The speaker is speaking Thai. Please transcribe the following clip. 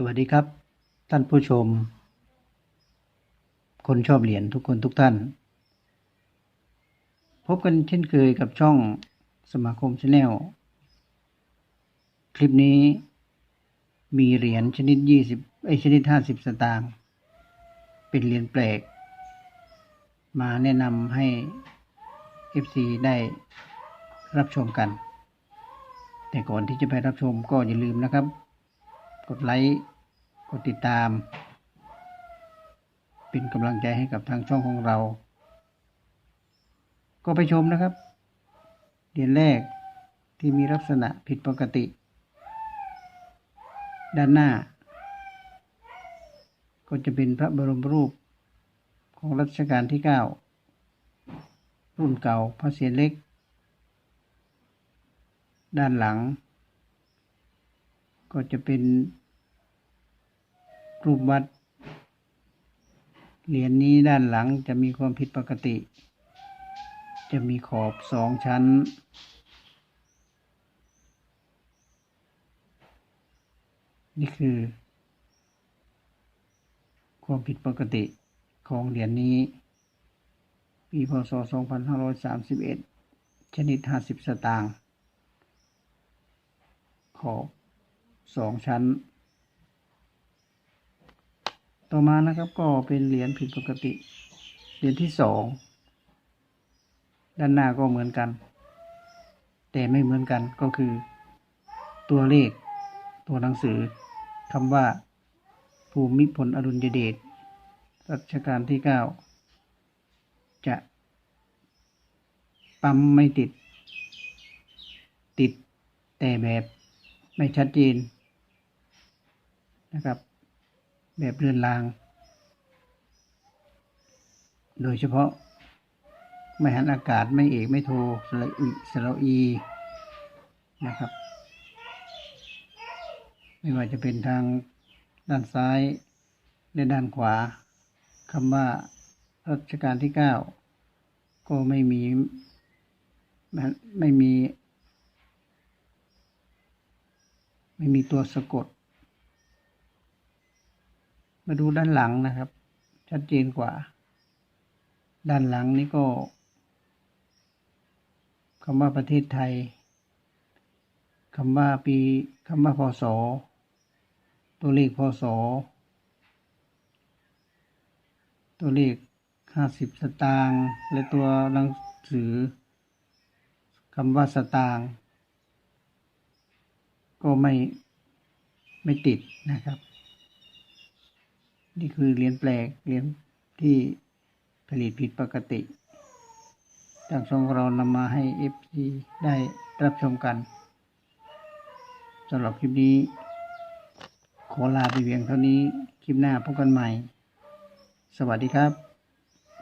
สวัสดีครับ ท่านผู้ชม คนชอบเหรียญทุกคนทุกท่าน พบกันเช่นเคยกับช่องสมาคมชาแนลคลิปนี้มีเหรียญชนิดยี่สิบไอชนิดห้าสิบสตางค์เป็นเหรียญแปลก มาแนะนำให้ FC ได้รับชมกัน แต่ก่อนที่จะไปรับชมก็อย่าลืมนะครับ กดไลค์ กดติดตาม เป็นกำลังใจให้กับทางช่องของเรา ก็ไปชมนะครับเหรียญแรกที่มีลักษณะผิดปกติ ด้านหน้า ก็จะเป็นพระบรมรูปของรัชกาลที่ 9 รุ่นเก่าพระเศียรเล็ก ด้านหลัง ก็จะเป็น รูปวัด เหรียญนี้ด้านหลังจะมีความผิดปกติ จะมีขอบสองชั้น นี่คือ ความผิดปกติของเหรียญนี้ ปีพศ 2531 ชนิด 50 สตางค์ขอบสองชั้น ต่อมานะครับก็เป็นเหรียญผิดปกติ เหรียญที่สองด้านหน้าก็เหมือนกัน แต่ไม่เหมือนกันก็คือ ตัวเลข ตัวหนังสือคำว่า ภูมิพลอดุลยเดชรัชกาลที่เก้าจะ ปั๊มไม่ติด ติดแต่แบบไม่ชัดเจนนะครับ แบบเรือนราง โดยเฉพาะ ไม่หันอากาศไม่เอกไม่โทสระอิสระอีนะครับ ไม่ว่าจะเป็นทางด้านซ้ายและด้านขวาคำว่ารัชกาลที่เก้าก็ไม่มีไม่มี ไม่มีตัวสะกด มาดูด้านหลังนะครับ ชัดเจนกว่า ด้านหลังนี่ก็คำว่าประเทศไทยคำว่าปีคำว่าพศตัวเลขพศตัวเลขห้าสิบสตางค์และตัวหนังสือคำว่าสตางค์ก็ไม่ไม่ติดนะครับ นี่คือเหรียญแปลกเหรียญที่ผลิตผิดปกติทางช่องเรานำมาให้ FC ได้รับชมกันสำหรับคลิปนี้ ขอลาไปเพียงเท่านี้ คลิปหน้าพบกันใหม่ สวัสดีครับ